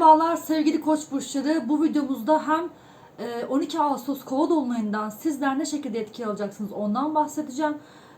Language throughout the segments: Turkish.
Merhabalar sevgili koç burçları. Bu videomuzda hem e, 12 Ağustos kova dolunayından sizler ne şekilde etki alacaksınız ondan bahsedeceğim.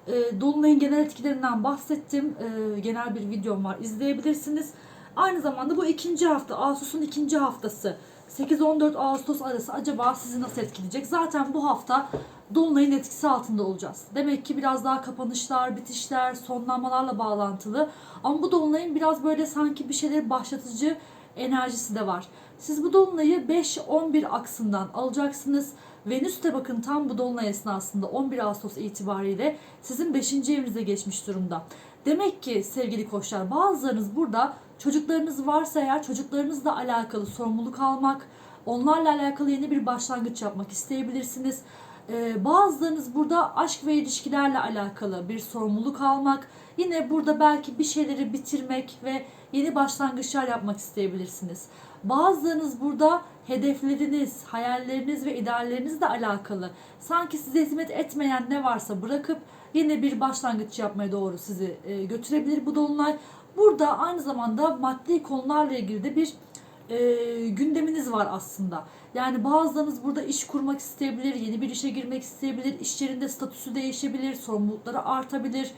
E, Dolunayın genel etkilerinden bahsettim. E, Genel bir videom var izleyebilirsiniz. Aynı zamanda bu ikinci hafta Ağustos'un ikinci haftası 8-14 Ağustos arası acaba sizi nasıl etkileyecek? Zaten bu hafta Dolunay'ın etkisi altında olacağız. Demek ki biraz daha kapanışlar, bitişler, sonlanmalarla bağlantılı. Ama bu Dolunay'ın biraz böyle sanki bir şeyleri başlatıcı enerjisi de var. Siz bu Dolunay'ı 5-11 aksından alacaksınız. Venüs de bakın tam bu Dolunay esnasında 11 Ağustos itibariyle sizin 5. evinize geçmiş durumda. Demek ki sevgili koçlar bazılarınız burada çocuklarınız varsa eğer çocuklarınızla alakalı sorumluluk almak, onlarla alakalı yeni bir başlangıç yapmak isteyebilirsiniz. Ee, bazılarınız burada aşk ve ilişkilerle alakalı bir sorumluluk almak, yine burada belki bir şeyleri bitirmek ve yeni başlangıçlar yapmak isteyebilirsiniz. Bazılarınız burada hedefleriniz, hayalleriniz ve ideallerinizle alakalı sanki size hizmet etmeyen ne varsa bırakıp yine bir başlangıç yapmaya doğru sizi e, götürebilir bu dolunay. Burada aynı zamanda maddi konularla ilgili de bir e, gündeminiz var aslında. Yani bazılarınız burada iş kurmak isteyebilir, yeni bir işe girmek isteyebilir, iş yerinde statüsü değişebilir, sorumlulukları artabilir.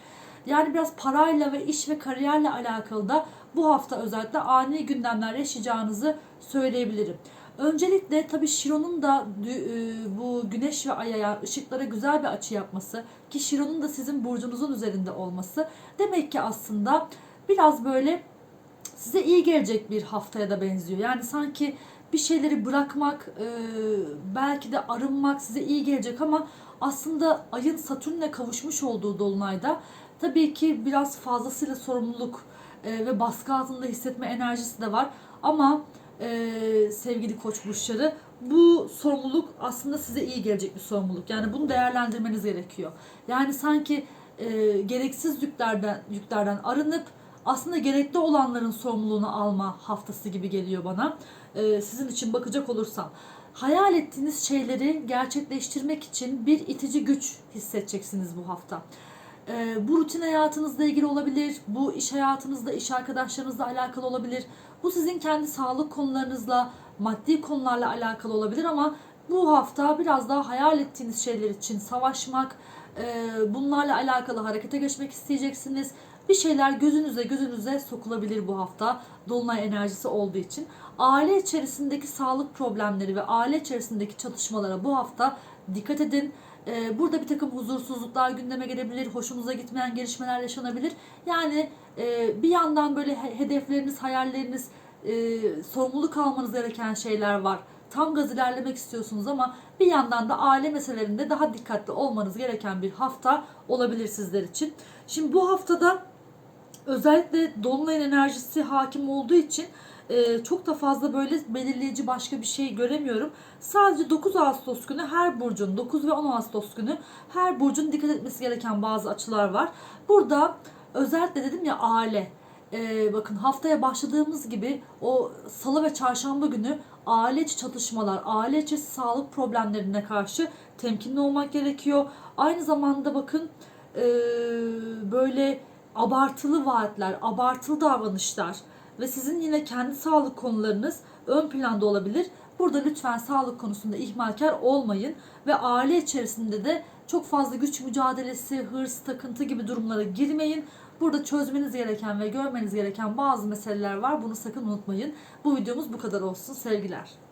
Yani biraz parayla ve iş ve kariyerle alakalı da bu hafta özellikle ani gündemler yaşayacağınızı söyleyebilirim. Öncelikle tabii Şiron'un da e, bu güneş ve aya ışıklara güzel bir açı yapması ki Şiron'un da sizin burcunuzun üzerinde olması demek ki aslında biraz böyle size iyi gelecek bir haftaya da benziyor. Yani sanki bir şeyleri bırakmak, e, belki de arınmak size iyi gelecek ama aslında ayın Satürn'le kavuşmuş olduğu dolunayda tabii ki biraz fazlasıyla sorumluluk e, ve baskı altında hissetme enerjisi de var. Ama e, sevgili koç burçları bu sorumluluk aslında size iyi gelecek bir sorumluluk. Yani bunu değerlendirmeniz gerekiyor. Yani sanki e, gereksiz yüklerden yüklerden arınıp aslında gerekli olanların sorumluluğunu alma haftası gibi geliyor bana. Ee, sizin için bakacak olursam. Hayal ettiğiniz şeyleri gerçekleştirmek için bir itici güç hissedeceksiniz bu hafta. Ee, bu rutin hayatınızla ilgili olabilir, bu iş hayatınızla, iş arkadaşlarınızla alakalı olabilir. Bu sizin kendi sağlık konularınızla, maddi konularla alakalı olabilir ama bu hafta biraz daha hayal ettiğiniz şeyler için savaşmak, e, bunlarla alakalı harekete geçmek isteyeceksiniz. Bir şeyler gözünüze gözünüze sokulabilir bu hafta dolunay enerjisi olduğu için. Aile içerisindeki sağlık problemleri ve aile içerisindeki çatışmalara bu hafta dikkat edin. Ee, Burada bir takım huzursuzluklar gündeme gelebilir, hoşunuza gitmeyen gelişmeler yaşanabilir. Yani e, bir yandan böyle he- hedefleriniz, hayalleriniz, e, sorumluluk almanız gereken şeyler var. Tam gaz ilerlemek istiyorsunuz ama bir yandan da aile meselelerinde daha dikkatli olmanız gereken bir hafta olabilir sizler için. Şimdi bu haftada özellikle dolunayın enerjisi hakim olduğu için e, çok da fazla böyle belirleyici başka bir şey göremiyorum. Sadece 9 Ağustos günü her burcun 9 ve 10 Ağustos günü her burcun dikkat etmesi gereken bazı açılar var. Burada özellikle dedim ya aile. E, bakın haftaya başladığımız gibi o salı ve çarşamba günü aile içi çatışmalar, aile içi sağlık problemlerine karşı temkinli olmak gerekiyor. Aynı zamanda bakın e, böyle abartılı vaatler, abartılı davranışlar ve sizin yine kendi sağlık konularınız ön planda olabilir. Burada lütfen sağlık konusunda ihmalkar olmayın ve aile içerisinde de çok fazla güç mücadelesi, hırs, takıntı gibi durumlara girmeyin. Burada çözmeniz gereken ve görmeniz gereken bazı meseleler var. Bunu sakın unutmayın. Bu videomuz bu kadar olsun. Sevgiler.